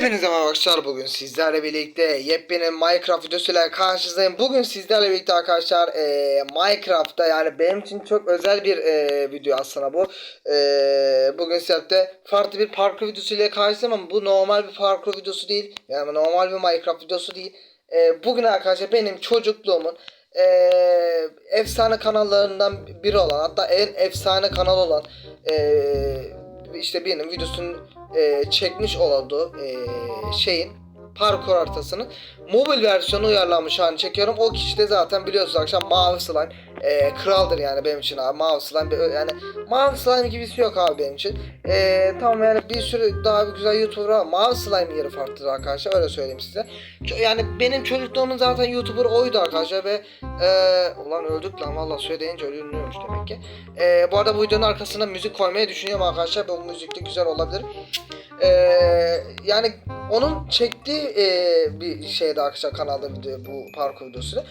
Hepinize merhaba bugün sizlerle birlikte yepyeni Minecraft videosuyla karşınızdayım. Bugün sizlerle birlikte arkadaşlar e, Minecraft'ta yani benim için çok özel bir e, video aslında bu. E, bugün sizlerle farklı bir parkur videosuyla karşınızdayım ama bu normal bir parkur videosu değil. Yani normal bir Minecraft videosu değil. E, bugün arkadaşlar benim çocukluğumun e, efsane kanallarından biri olan hatta en efsane kanal olan e, işte birinin videosunu e, çekmiş olduğu e, şeyin parkur haritasının mobil versiyonu uyarlanmış halini çekiyorum. O kişi de zaten biliyorsunuz akşam Mavi Slime e, kraldır yani benim için abi. Mavi Slime bir- yani Mavi Slime gibisi yok abi benim için. E, tamam yani bir sürü daha bir güzel YouTuber var. Mavi Slime yeri farklıdır arkadaşlar öyle söyleyeyim size. Yani benim çocukluğumun zaten YouTuber oydu arkadaşlar ve e, ulan öldük lan valla söyleyince ölünüyormuş demek ki. E, bu arada bu videonun arkasına müzik koymayı düşünüyorum arkadaşlar. Bu müzik de güzel olabilir. E, yani onun çektiği e, bir şeydi arkadaşlar kanalda video bu parkur videosu.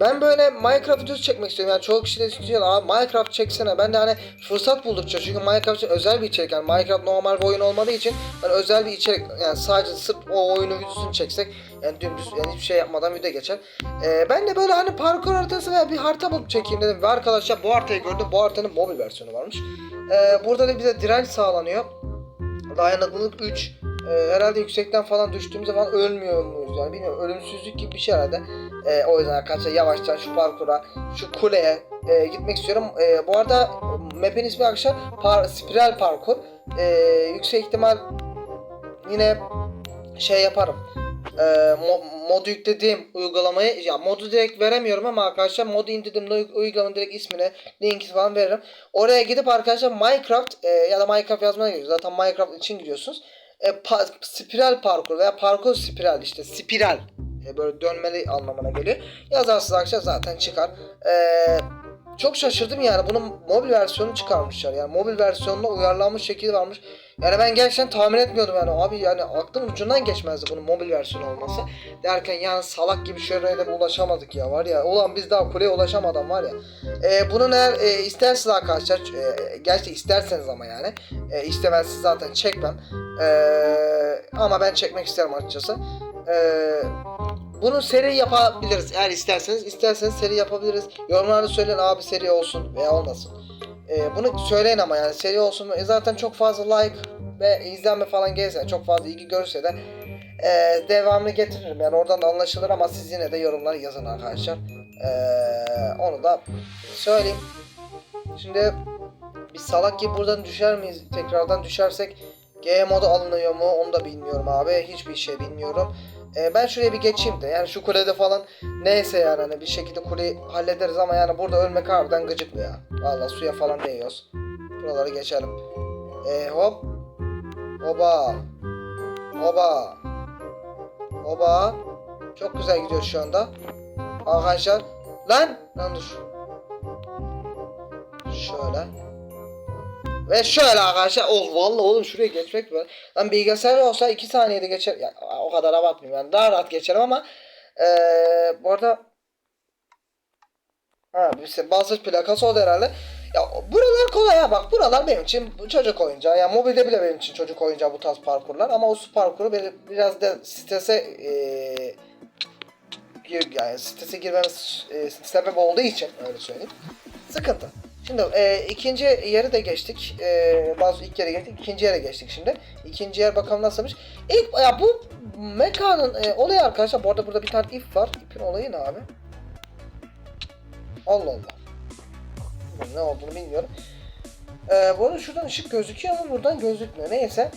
Ben böyle Minecraft videosu çekmek istiyorum. Yani çoğu kişi de istiyor abi Minecraft çeksene. Ben de hani fırsat buldukça çünkü Minecraft için özel bir içerik. Yani Minecraft normal bir oyun olmadığı için hani özel bir içerik yani sadece sırf o oyunun videosunu çeksek yani dümdüz yani hiçbir şey yapmadan video geçer. Ee, ben de böyle hani parkur haritası veya bir harita bulup çekeyim dedim. Ve arkadaşlar bu haritayı gördüm. Bu haritanın mobil versiyonu varmış. Ee, burada da bize direnç sağlanıyor. Dayanıklılık 3. Ee, herhalde yüksekten falan düştüğümüz zaman ölmüyor muyuz yani bilmiyorum ölümsüzlük gibi bir şey herhalde. Ee, o yüzden arkadaşlar yavaştan şu parkura, şu kuleye e, gitmek istiyorum. E, bu arada map'in ismi arkadaşlar par spiral parkur. E, yüksek ihtimal yine şey yaparım. E, mo- modu yüklediğim uygulamayı ya modu direkt veremiyorum ama arkadaşlar modu indirdiğimde uy- uygulamanın direkt ismini linki falan veririm. Oraya gidip arkadaşlar Minecraft e, ya da Minecraft yazmaya giriyorsunuz. Zaten Minecraft için giriyorsunuz. E, pa- spiral parkur veya parkur spiral işte spiral e, böyle dönmeli anlamına geliyor. Yazarsınız arkadaşlar zaten çıkar. Eee çok şaşırdım yani bunun mobil versiyonu çıkarmışlar. Yani mobil versiyonuna uyarlanmış şekilde varmış. Yani ben gerçekten tahmin etmiyordum yani abi yani aklım ucundan geçmezdi bunun mobil versiyonu olması. Derken yani salak gibi şuraya da ulaşamadık ya var ya. Ulan biz daha kuleye ulaşamadan var ya. Ee, bunun eğer e, isterseniz arkadaşlar e, gerçi isterseniz ama yani e, istemezseniz zaten çekmem. Ee, ama ben çekmek isterim açıkçası. Ee, bunu seri yapabiliriz eğer isterseniz. İsterseniz seri yapabiliriz. Yorumlarda söyleyin abi seri olsun veya olmasın. Ee, bunu söyleyin ama yani seri olsun. E, zaten çok fazla like ve izlenme falan gelirse çok fazla ilgi görürse de e, devamını getiririm. Yani oradan da anlaşılır ama siz yine de yorumlar yazın arkadaşlar. Ee, onu da söyleyeyim. Şimdi biz salak gibi buradan düşer miyiz? Tekrardan düşersek G modu alınıyor mu onu da bilmiyorum abi. Hiçbir şey bilmiyorum. Ee, ben şuraya bir geçeyim de yani şu kulede falan neyse yani hani bir şekilde kuleyi hallederiz ama yani burada ölmek harbiden gıcık mı ya? Valla suya falan değiyoruz. Buraları geçelim. Ee, hop. Oba. Oba. Oba. Çok güzel gidiyor şu anda. Arkadaşlar. Lan. Lan dur. Şöyle. Ve şöyle arkadaşlar. Oh vallahi oğlum şuraya geçmek böyle. Lan bilgisayar olsa 2 saniyede geçer. Ya, o kadar abartmayayım yani. Daha rahat geçerim ama eee bu arada Ha, işte bazı plakası oldu herhalde. Ya buralar kolay ya bak buralar benim için çocuk oyuncağı. Ya mobilde bile benim için çocuk oyuncağı bu tarz parkurlar ama o su parkuru beni biraz da strese eee gir, yani strese girmeme e, sebep olduğu için öyle söyleyeyim. Sıkıntı. Şimdi e, ikinci yeri de geçtik. E, bazı ilk yere geçtik. ikinci yere geçtik şimdi. İkinci yer bakalım nasılmış. İlk ya bu mekanın e, olayı arkadaşlar. Bu arada burada bir tane ip var. İpin olayı ne abi? Allah Allah. Bunun ne olduğunu bilmiyorum. E, bu arada şuradan ışık gözüküyor ama buradan gözükmüyor. Neyse.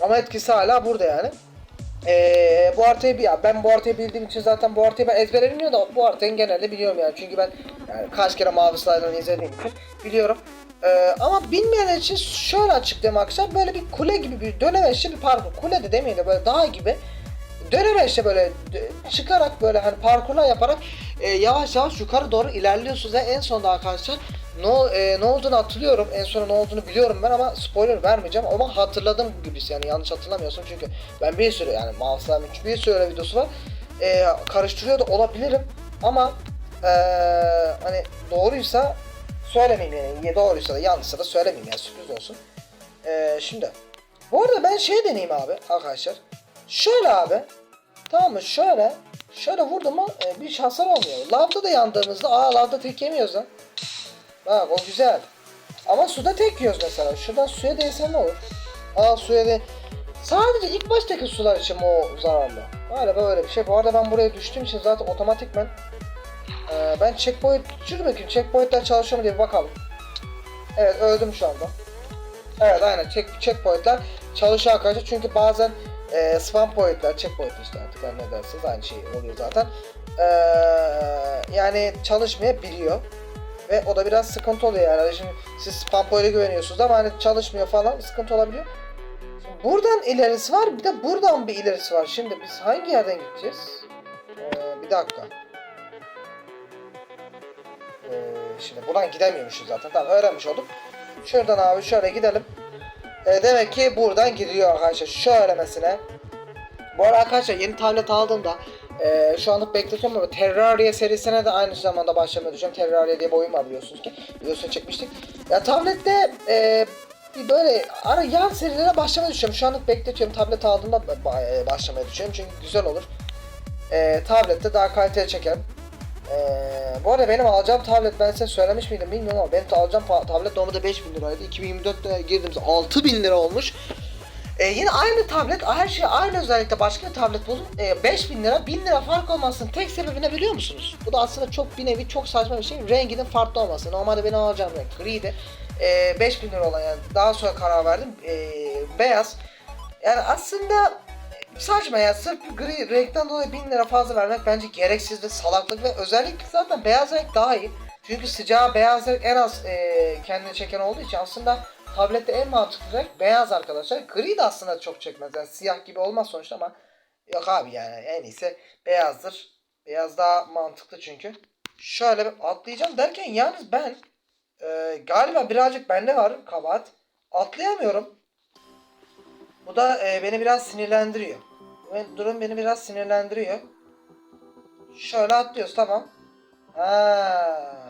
Ama etkisi hala burada yani. Ee, bu haritayı ya ben bu haritayı bildiğim için zaten bu haritayı ben ezbere bilmiyorum da bu haritayı genelde biliyorum yani. Çünkü ben yani kaç kere Mavi Slide'ını izlediğim için biliyorum. Ee, ama bilmeyen için şöyle açıklayayım arkadaşlar. Böyle bir kule gibi bir dönemeçli bir parkur. Kule de demeyin de böyle dağ gibi dönemeçle böyle çıkarak böyle hani parkurlar yaparak e, yavaş yavaş yukarı doğru ilerliyorsunuz. Ve en sonunda arkadaşlar ne, e, ne olduğunu hatırlıyorum. En son ne olduğunu biliyorum ben ama spoiler vermeyeceğim ama hatırladım gibisi yani yanlış hatırlamıyorsun çünkü ben bir sürü yani Mouse'ların bir sürü videosu var. E, karıştırıyor da olabilirim ama e, hani doğruysa söylemeyeyim yani Ya doğruysa da yanlışsa da söylemeyeyim yani sürpriz olsun. E, şimdi bu arada ben şey deneyeyim abi arkadaşlar. Şöyle abi. Tamam mı? Şöyle. Şöyle vurdum mu e, bir hasar olmuyor. Lavda da yandığımızda aa lavda tek yemiyoruz lan. Bak o güzel. Ama suda tek yiyoruz mesela. Şuradan suya değsem ne olur? Aa suya de... Sadece ilk baştaki sular için o zararlı? Galiba öyle bir şey. Bu arada ben buraya düştüğüm için zaten otomatikmen ee, ben checkpoint... Şurada bakayım checkpointler çalışıyor mu diye bir bakalım. Evet öldüm şu anda. Evet aynen check, checkpointler çalışıyor arkadaşlar çünkü bazen e, spam pointler, checkpoint işte artık her ne dersiniz aynı şey oluyor zaten. Ee, yani çalışmayabiliyor. Ve o da biraz sıkıntı oluyor yani. Hani Şimdi siz spam point'e güveniyorsunuz ama hani çalışmıyor falan sıkıntı olabiliyor. Şimdi buradan ilerisi var bir de buradan bir ilerisi var. Şimdi biz hangi yerden gideceğiz? Ee, bir dakika. Ee, şimdi buradan gidemiyormuşuz zaten. Tamam öğrenmiş olduk. Şuradan abi şöyle gidelim. Ee, demek ki buradan gidiyor arkadaşlar. Şöyle mesela. Bu arada arkadaşlar yeni tablet aldığımda e, şu anlık bekletiyorum ama Terraria serisine de aynı zamanda başlamayı düşünüyorum. Terraria diye bir oyun var biliyorsunuz ki. Videosunu çekmiştik. Ya tablette e, böyle ara yan serilere başlamayı düşünüyorum. Şu anlık bekletiyorum. Tablet aldığımda e, başlamayı düşünüyorum. Çünkü güzel olur. E, tablette daha kaliteli çekerim. Ee, bu arada benim alacağım tablet ben size söylemiş miydim bilmiyorum ama benim alacağım tablet normalde 5000 liraydı. 2024'te girdiğimizde 6000 lira olmuş. Ee, yine aynı tablet, her şey aynı özellikle başka bir tablet buldum. Ee, 5000 lira, 1000 lira fark olmasının tek sebebi ne biliyor musunuz? Bu da aslında çok bir nevi çok saçma bir şey. Renginin farklı olması. Normalde benim alacağım renk griydi. Ee, 5000 lira olan yani daha sonra karar verdim. Ee, beyaz. Yani aslında Saçma ya sırf bir gri renkten dolayı 1000 lira fazla vermek bence gereksiz ve salaklık ve özellikle zaten beyaz renk daha iyi. Çünkü sıcağı beyaz renk en az e, kendini çeken olduğu için aslında tablette en mantıklı renk beyaz arkadaşlar. Gri de aslında çok çekmez yani siyah gibi olmaz sonuçta ama yok abi yani en iyisi beyazdır. Beyaz daha mantıklı çünkü. Şöyle atlayacağım derken yalnız ben e, galiba birazcık bende var kabahat. Atlayamıyorum. Bu da e, beni biraz sinirlendiriyor. Durum beni biraz sinirlendiriyor. Şöyle atlıyoruz tamam. Ha,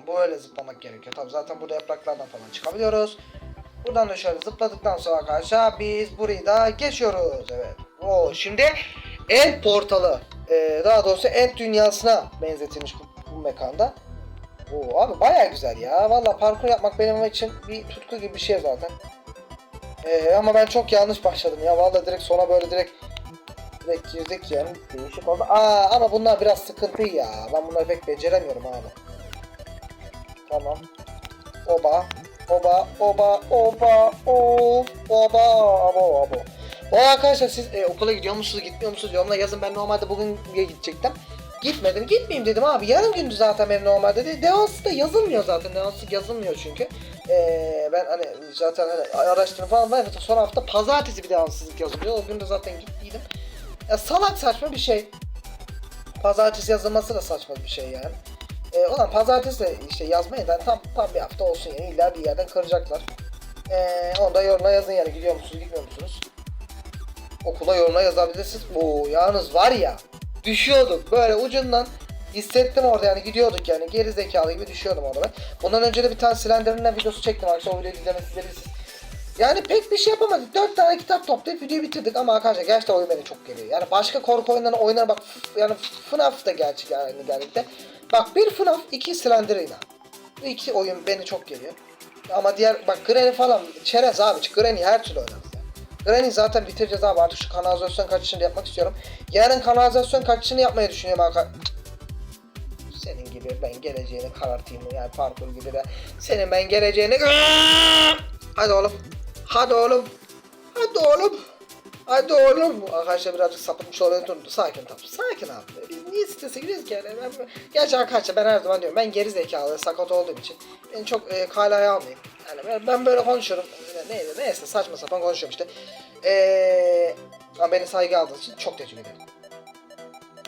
Tamam bu öyle zıplamak gerekiyor. Tamam zaten burada yapraklardan falan çıkabiliyoruz. Buradan da şöyle zıpladıktan sonra arkadaşlar biz burayı da geçiyoruz. Evet. Oo, şimdi End portalı. e, daha doğrusu End dünyasına benzetilmiş bu, bu mekanda. Oo, abi baya güzel ya. Valla parkur yapmak benim için bir tutku gibi bir şey zaten. Ee, ama ben çok yanlış başladım ya. Valla direkt sona böyle direkt direkt girdik yani. Değişik oldu. Aa ama bunlar biraz sıkıntı ya. Ben bunları pek beceremiyorum abi. Tamam. Oba. Oba. Oba. Oba. Of. Oba. Abo. Abo. O arkadaşlar siz e, okula gidiyor musunuz gitmiyor musunuz yorumla yazın. Ben normalde bugün gidecektim. Gitmedim. Gitmeyeyim dedim abi. Yarım gündü zaten benim normalde. De. Devamsız da yazılmıyor zaten. Devamsız yazılmıyor çünkü. Ee, ben hani zaten hani araştırma falan var. Son hafta pazartesi bir devamsızlık yazılıyor. O gün de zaten gittiydim. Ya salak saçma bir şey. Pazartesi yazılması da saçma bir şey yani. Ee, ulan pazartesi de işte yazmayın da tam tam bir hafta olsun yani. İlla bir yerden kıracaklar. Ee, onu da yorumla yazın yani. Gidiyor musunuz gitmiyor musunuz? Okula yorumla yazabilirsiniz. Oo yalnız var ya düşüyorduk böyle ucundan hissettim orada yani gidiyorduk yani geri zekalı gibi düşüyordum orada ben. Bundan önce de bir tane Slenderman videosu çektim arkadaşlar o videoyu izlemesi izleyebilirsiniz. Yani pek bir şey yapamadık. 4 tane kitap toplayıp videoyu bitirdik ama arkadaşlar gerçekten oyun beni çok geliyor. Yani başka korku oyunlarını oynar bak yani FNAF da gerçek yani gerçekten. Bak bir FNAF, iki Slenderman. Bu iki oyun beni çok geliyor. Ama diğer bak Granny falan çerez abi. Granny her türlü oynarız yani. Granny zaten bitireceğiz abi artık şu kanalizasyon kaçışını yapmak istiyorum. Yarın kanalizasyon kaçışını yapmayı düşünüyorum arkadaşlar. Senin gibi ben geleceğini karartayım yani parkur gibi de. Senin ben geleceğini... Hadi oğlum. Hadi oğlum. Hadi oğlum. Hadi oğlum. Arkadaşlar birazcık sapıtmış olabilir. Dur, Sakin tamam. Sakin abi. Biz niye strese giriyoruz ki yani? Ben, gerçi arkadaşlar ben her zaman diyorum. Ben geri zekalı, sakat olduğum için. Beni çok e, kalaya almayayım. Yani ben, böyle konuşuyorum. Neyse, neyse saçma sapan konuşuyorum işte. Eee... Ama beni saygı aldığınız için çok teşekkür ederim.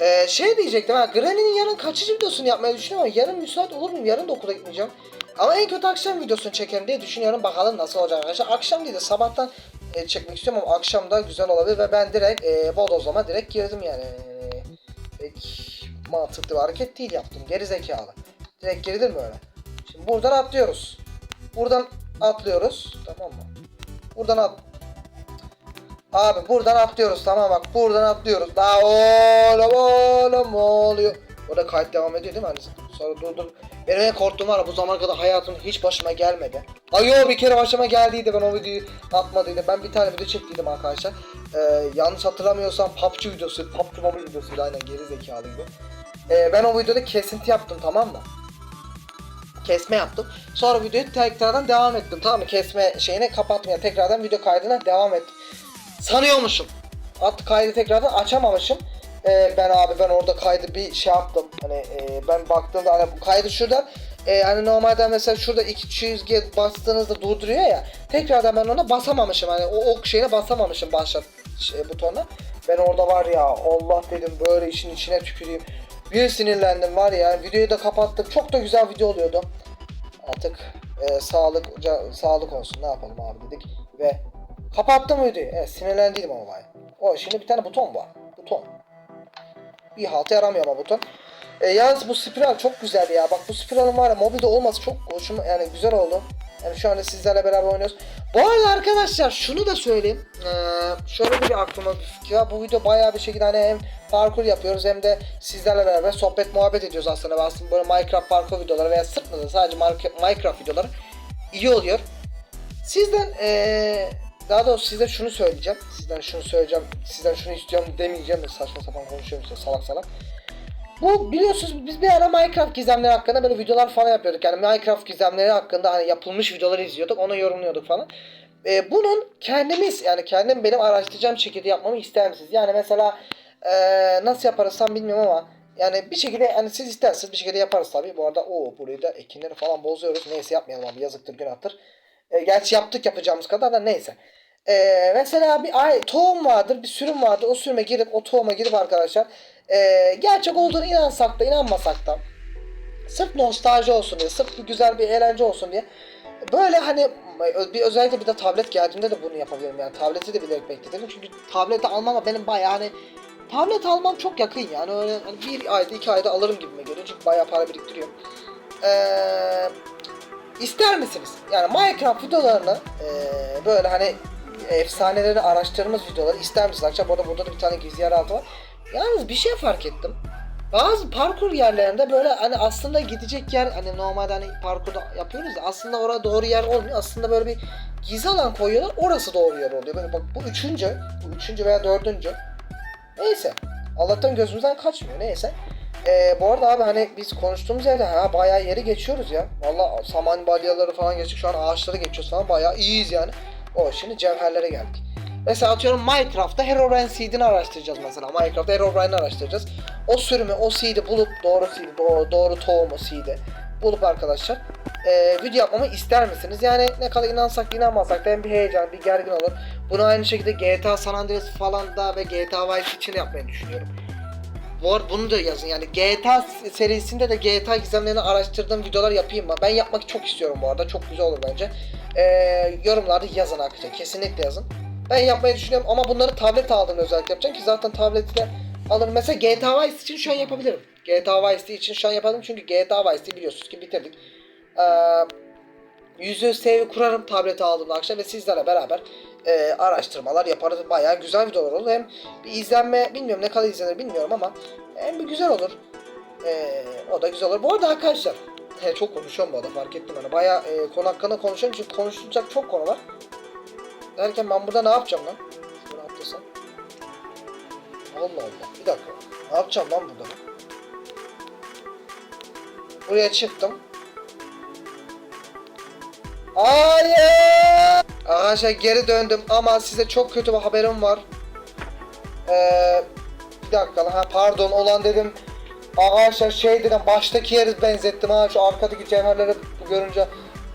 Ee, şey diyecektim ha Granny'nin yarın kaçıncı videosunu yapmayı düşünüyorum ama yarın müsait olur muyum? Yarın da okula gitmeyeceğim. Ama en kötü akşam videosunu çekerim diye düşünüyorum. Bakalım nasıl olacak arkadaşlar. Akşam değil de sabahtan e, çekmek istiyorum ama akşam da güzel olabilir ve ben direkt e, bodozlama direkt girdim yani. Pek mantıklı bir hareket değil yaptım. Geri zekalı. Direkt girilir mi öyle? Şimdi buradan atlıyoruz. Buradan atlıyoruz. Tamam mı? Buradan at. Abi buradan atlıyoruz tamam bak buradan atlıyoruz. Daha oğlum oğlum oluyor? Burada kayıt devam ediyor değil mi annesi? Sonra dur dur. Benim en korktuğum var bu zamana kadar hayatımda hiç başıma gelmedi. Ay yo bir kere başıma geldiydi ben o videoyu atmadıydım. Ben bir tane video çektiydim arkadaşlar. Ee, yanlış hatırlamıyorsam PUBG videosu, PUBG Mobile videosuydu aynen geri zekalıydı. Ee, ben o videoda kesinti yaptım tamam mı? Kesme yaptım. Sonra videoyu tekrardan devam ettim tamam mı? Kesme şeyine kapatmaya tekrardan video kaydına devam ettim. Sanıyormuşum. At kaydı tekrardan açamamışım. Ee, ben abi ben orada kaydı bir şey yaptım. Hani e, ben baktığımda hani bu kaydı şuradan e, hani normalde mesela şurada iki çizgiye bastığınızda durduruyor ya. Tekrardan ben ona basamamışım. Hani o ok şeyine basamamışım başlat şey, butonuna. Ben orada var ya Allah dedim böyle işin içine tüküreyim. Bir sinirlendim var ya videoyu da kapattım. Çok da güzel video oluyordu. Artık e, sağlık sağlık olsun ne yapalım abi dedik ve kapattım videoyu. Evet sinirlendiydim ama bayağı. O şimdi bir tane buton var. Buton. Bir halta yaramıyor ama buton. E, yalnız bu spiral çok güzel ya. Bak bu spiralın var ya mobilde olması çok hoşuma yani güzel oldu. Yani şu anda sizlerle beraber oynuyoruz. Bu arada arkadaşlar şunu da söyleyeyim. Ee, şöyle bir aklıma bir fikir. Bu video bayağı bir şekilde hani hem parkur yapıyoruz hem de sizlerle beraber sohbet muhabbet ediyoruz aslında. Aslında böyle Minecraft parkur videoları veya sırf sadece Minecraft videoları iyi oluyor. Sizden ee, daha doğrusu size şunu söyleyeceğim. Sizden şunu söyleyeceğim. Sizden şunu istiyorum demeyeceğim de saçma sapan konuşuyorum işte salak salak. Bu biliyorsunuz biz bir ara Minecraft gizemleri hakkında böyle videolar falan yapıyorduk. Yani Minecraft gizemleri hakkında hani yapılmış videoları izliyorduk. Onu yorumluyorduk falan. Ee, bunun kendimiz yani kendim benim araştıracağım şekilde yapmamı ister misiniz? Yani mesela ee, nasıl yaparız tam bilmiyorum ama yani bir şekilde hani siz isterseniz bir şekilde yaparız tabii. Bu arada o burayı da ekinleri falan bozuyoruz. Neyse yapmayalım abi yazıktır günahtır. Ee, gerçi yaptık yapacağımız kadar da neyse. Ee, mesela bir ay, tohum vardır, bir sürüm vardır. O sürüme girip, o tohuma girip arkadaşlar ee, gerçek olduğunu inansak da inanmasak da sırf nostalji olsun diye, sırf bir güzel bir eğlence olsun diye böyle hani bir özellikle bir de tablet geldiğinde de bunu yapabilirim yani tableti de bilerek bekledim çünkü tableti almama benim bayağı hani tablet almam çok yakın yani öyle hani bir ayda iki ayda alırım gibime geliyor çünkü bayağı para biriktiriyorum. Ee, ister misiniz? Yani Minecraft videolarını ee, böyle hani efsaneleri araştırdığımız videoları ister misiniz? Akşam burada burada da bir tane gizli yer altı var. Yalnız bir şey fark ettim. Bazı parkur yerlerinde böyle hani aslında gidecek yer hani normalde hani parkurda yapıyoruz ya aslında orada doğru yer olmuyor. Aslında böyle bir gizli alan koyuyorlar. Orası doğru yer oluyor. Böyle bak bu üçüncü, bu üçüncü veya dördüncü. Neyse. Allah'tan gözümüzden kaçmıyor. Neyse. Ee, bu arada abi hani biz konuştuğumuz yerde ha bayağı yeri geçiyoruz ya. Valla saman balyaları falan geçtik. Şu an ağaçları geçiyoruz falan. Bayağı iyiyiz yani. O şimdi cevherlere geldik. Mesela atıyorum Minecraft'ta Herobrine seed'ini araştıracağız mesela. Minecraft'ta Herobrine'i araştıracağız. O sürümü, o seed'i bulup doğru seed'i, doğru, doğru tohumu seed'i bulup arkadaşlar e, video yapmamı ister misiniz? Yani ne kadar inansak inanmasak da bir heyecan, bir gergin olur. Bunu aynı şekilde GTA San Andreas falan da ve GTA Vice için yapmayı düşünüyorum. Bu arada bunu da yazın yani GTA serisinde de GTA gizemlerini araştırdığım videolar yapayım mı? Ben yapmak çok istiyorum bu arada. Çok güzel olur bence. Ee, yorumlarda yazın arkadaşlar. Kesinlikle yazın. Ben yapmayı düşünüyorum ama bunları tablet aldım özellikle yapacağım ki zaten tableti alırım. Mesela GTA Vice için şu an yapabilirim. GTA Vice için şu an yapalım çünkü GTA Vice'yi biliyorsunuz ki bitirdik. Ee, yüzü save kurarım tableti aldığımda akşam ve sizlerle beraber e, araştırmalar yaparız. Bayağı güzel videolar olur. Hem bir izlenme bilmiyorum ne kadar izlenir bilmiyorum ama hem bir güzel olur. Ee, o da güzel olur. Bu arada arkadaşlar he, çok konuşuyorum bu arada fark ettim. Hani bayağı e, konu hakkında konuşuyorum çünkü konuşulacak çok konu var. Derken ben burada ne yapacağım lan? Şunu atlasam. Allah Allah. Bir dakika. Ne yapacağım lan burada? Buraya çıktım. Hayır! Arkadaşlar geri döndüm ama size çok kötü bir haberim var. Ee, bir dakika. Ha, pardon olan dedim. Arkadaşlar şey dedim baştaki yeri benzettim ha şu arkadaki cevherleri görünce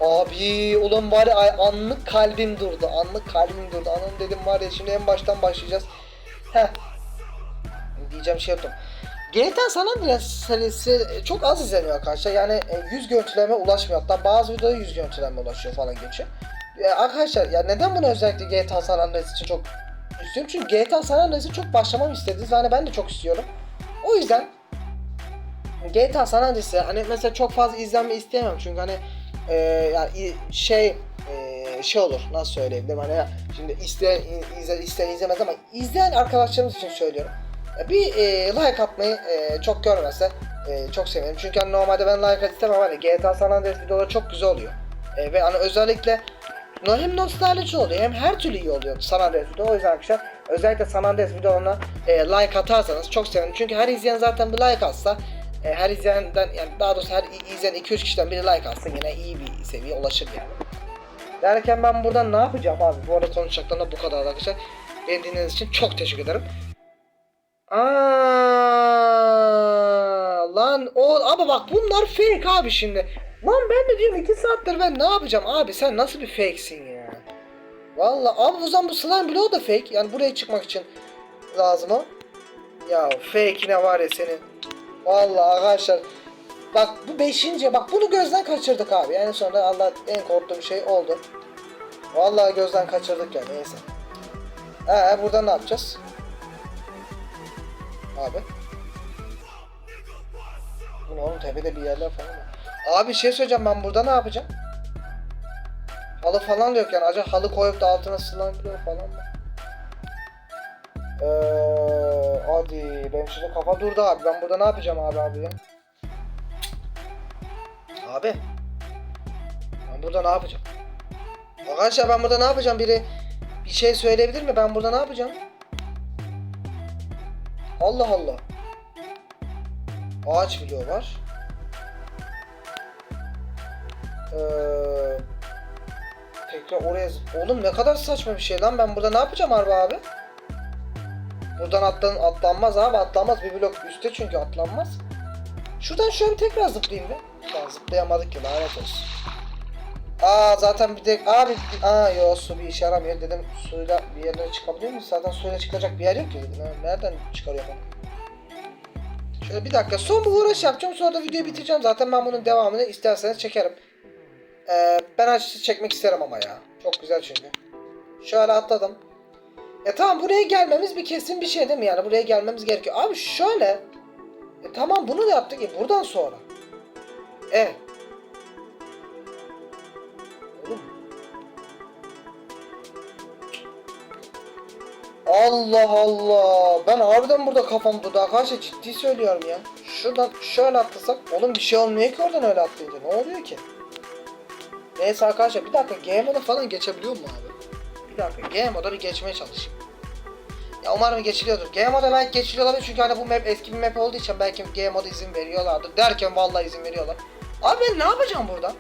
Abi ulan var ya anlık kalbim durdu. Anlık kalbim durdu. Anam dedim var ya şimdi en baştan başlayacağız. Heh. Diyeceğim şey yaptım. GTA San Andreas serisi çok az izleniyor arkadaşlar. Yani e, 100 görüntüleme ulaşmıyor. Hatta bazı videoda 100 görüntüleme ulaşıyor falan geçiyor. E, arkadaşlar ya neden bunu özellikle GTA San Andreas için çok istiyorum? Çünkü GTA San Andreas'ı çok başlamamı istediniz. Yani ben de çok istiyorum. O yüzden GTA San Andreas'ı hani mesela çok fazla izlenme isteyemem çünkü hani e, yani şey e, şey olur nasıl söyleyebilirim hani şimdi isteyen izler isteyen izlemez ama izleyen arkadaşlarımız için söylüyorum. Bir e, like atmayı e, çok görmezse e, çok sevinirim. Çünkü hani normalde ben like istemem hani GTA San Andreas videoları çok güzel oluyor. E, ve hani özellikle hem nostalji oluyor hem her türlü iyi oluyor San Andreas video. O yüzden arkadaşlar özellikle San Andreas videolarına e, like atarsanız çok sevinirim. Çünkü her izleyen zaten bir like atsa e, her izleyenden yani daha doğrusu her izleyen 2-3 kişiden biri like atsa yine iyi bir seviyeye ulaşır yani. Derken ben buradan ne yapacağım abi? Bu arada konuşacaklarım da bu kadar arkadaşlar. Beni dinlediğiniz için çok teşekkür ederim. Aa, lan o ama bak bunlar fake abi şimdi. Lan ben de diyorum 2 saattir ben ne yapacağım abi sen nasıl bir fakesin ya. Vallahi abi o zaman bu slime bloğu da fake. Yani buraya çıkmak için lazım o. Ya fake ne var ya senin. Vallahi arkadaşlar bak bu beşinci bak bunu gözden kaçırdık abi. Yani sonra Allah en korktuğum şey oldu. Vallahi gözden kaçırdık ya neyse. Ee burada ne yapacağız? Abi. Bu oğlum tepede bir yerler falan var. Abi şey söyleyeceğim ben burada ne yapacağım? Halı falan da yok yani. Acaba halı koyup da altına sılabiliyor falan mı? Eee hadi benim şimdi kafa durdu abi. Ben burada ne yapacağım abi abi ya? Abi. Ben burada ne yapacağım? Arkadaşlar ben burada ne yapacağım? Biri bir şey söyleyebilir mi? Ben burada ne yapacağım? Allah Allah. Ağaç bloğu var. Ee, tekrar oraya Oğlum ne kadar saçma bir şey lan. Ben burada ne yapacağım Arba abi? Buradan atlan atlanmaz abi. Atlanmaz. Bir blok üstte çünkü atlanmaz. Şuradan şöyle tekrar zıplayayım. Lan zıplayamadık ki lanet olsun. Aa zaten bir de abi aa yo su bir işe yaramıyor dedim suyla bir yerlere çıkabiliyor muyuz? Zaten suyla çıkacak bir yer yok ki dedim. Nereden çıkarıyor bunu? Şöyle bir dakika son bir uğraş yapacağım sonra da videoyu bitireceğim. Zaten ben bunun devamını isterseniz çekerim. Ee, ben açıkçası çekmek isterim ama ya. Çok güzel çünkü. Şöyle atladım. E tamam buraya gelmemiz bir kesin bir şey değil mi yani? Buraya gelmemiz gerekiyor. Abi şöyle. E tamam bunu da yaptık. E buradan sonra. E. Allah Allah. Ben harbiden burada kafam durdu arkadaşlar ciddi söylüyorum ya. Şuradan şöyle atlasak oğlum bir şey olmuyor ki oradan öyle atlayınca. Ne oluyor ki? Neyse arkadaşlar bir dakika game moda falan geçebiliyor mu abi? Bir dakika game moda bir geçmeye çalışayım. Ya umarım geçiliyordur. Game moda belki geçiliyor olabilir çünkü hani bu map eski bir map olduğu için belki game moda izin veriyorlardır. Derken vallahi izin veriyorlar. Abi ben ne yapacağım burada?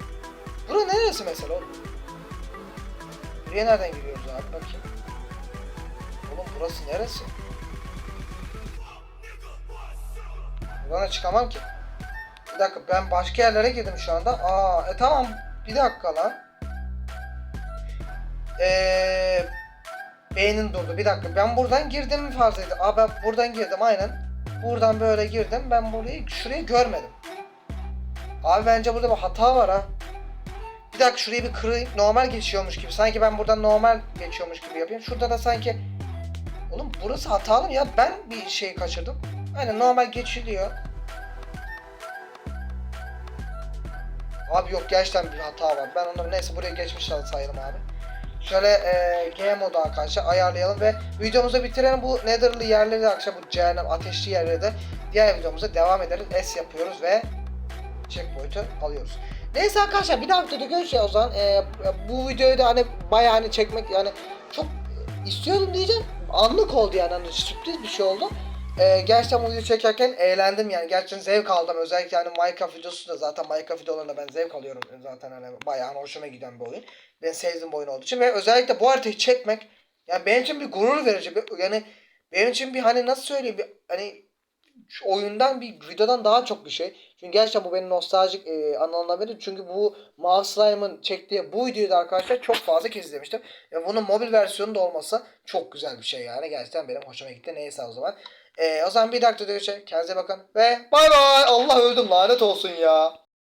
Bura neresi mesela oğlum? Buraya nereden giriyoruz abi bakayım. Burası neresi? Buradan da çıkamam ki. Bir dakika ben başka yerlere girdim şu anda. Aa e tamam bir dakika lan. Eee beynin durdu. Bir dakika ben buradan girdim farz edin. Aa ben buradan girdim aynen. Buradan böyle girdim. Ben burayı şurayı görmedim. Abi bence burada bir hata var ha. Bir dakika şurayı bir kırayım. Normal geçiyormuş gibi. Sanki ben buradan normal geçiyormuş gibi yapayım. Şurada da sanki Oğlum burası hatalı mı ya? Ben bir şey kaçırdım. Aynen normal geçiliyor. Abi yok gerçekten bir hata var. Ben onu neyse buraya geçmiş sayalım abi. Şöyle e, G modu arkadaşlar ayarlayalım ve videomuzu bitirelim. Bu Nether'lı yerleri de arkadaşlar bu cehennem ateşli yerleri de diğer videomuza devam ederiz. S yapıyoruz ve checkpoint'u alıyoruz. Neyse arkadaşlar bir daha videoda görüşeceğiz o zaman. E, bu videoyu da hani bayağı hani çekmek yani çok istiyordum diyeceğim. Anlık oldu yani hani sürpriz bir şey oldu. Ee, gerçekten bu videoyu çekerken eğlendim yani gerçekten zevk aldım özellikle hani Minecraft videosu da zaten Minecraft videolarında ben zevk alıyorum zaten hani bayağı hani hoşuma giden bir oyun. Ben sevdiğim bir oyun olduğu için ve özellikle bu haritayı çekmek yani benim için bir gurur verici bir, yani benim için bir hani nasıl söyleyeyim bir hani oyundan bir videodan daha çok bir şey. Çünkü gerçekten bu benim nostaljik e, biri. Çünkü bu Mav Slime'ın çektiği bu videoyu da arkadaşlar çok fazla kez izlemiştim. Yani bunun mobil versiyonu da olması çok güzel bir şey yani. Gerçekten benim hoşuma gitti. Neyse o zaman. E, o zaman bir dakika görüşelim. Kendinize bakın. Ve bay bay. Allah öldüm lanet olsun ya.